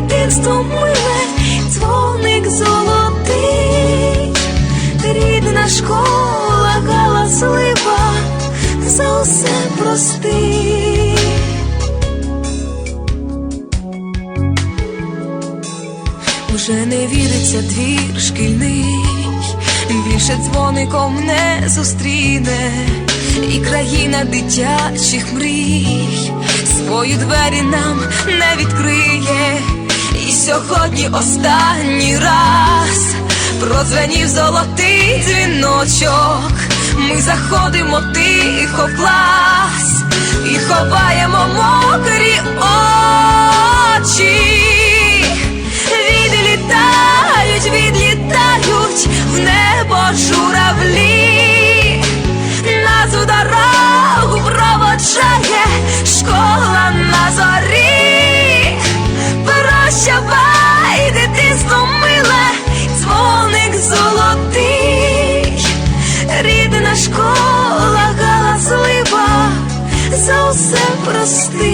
Дитинство миле, дзвоник золотий, рідна школа галаслива, за усе прости. Уже не віриться двір шкільний, більше дзвоником не зустріне, і країна дитячих мрій свої двері нам не відкриє. Сьогодні останній раз продзвенів золотий дзвіночок. Ми заходимо тихо в клас і ховаємо мокрі очі. Усе прости.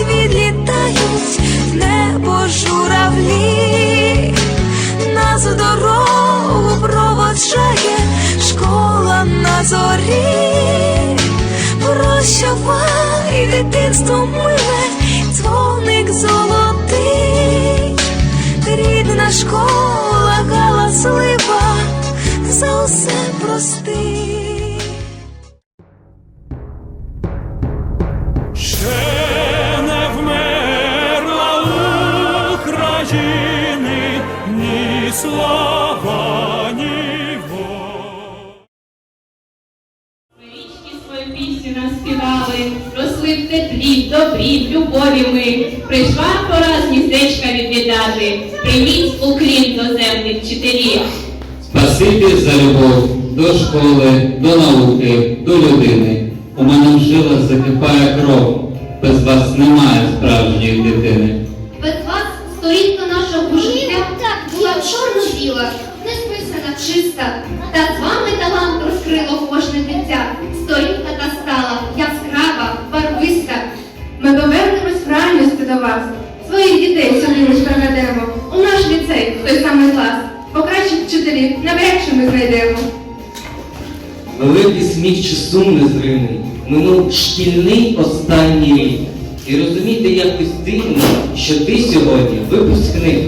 відлітають в небо журавлі, України ні слава, ні. Річки свою пісню наспівали, росли в теплі, добрі, в любові ми. Прийшла пора з гніздечка відвідати. Прийміть уклін до земних вчителів. Спасибі за любов до школи, до науки, до людини. У мене в жилах закипає кров. Без вас немає справжньої дитини. Без вас сторінка нашого життя була чорно-біла, не списана, чиста. Та з вами талант розкрило кожне дитя. Сторінка та стала яскрава, барвиста. Ми повернемось в реальності до вас. Своїх дітей сюди ми ж проведемо. У наш ліцей, той самий клас. Вчителі вчителів навряд чи ми знайдемо. Великий сміх чи сум незримий, минув шкільний останній рік. І розуміти якось дивно, що ти сьогодні випускник.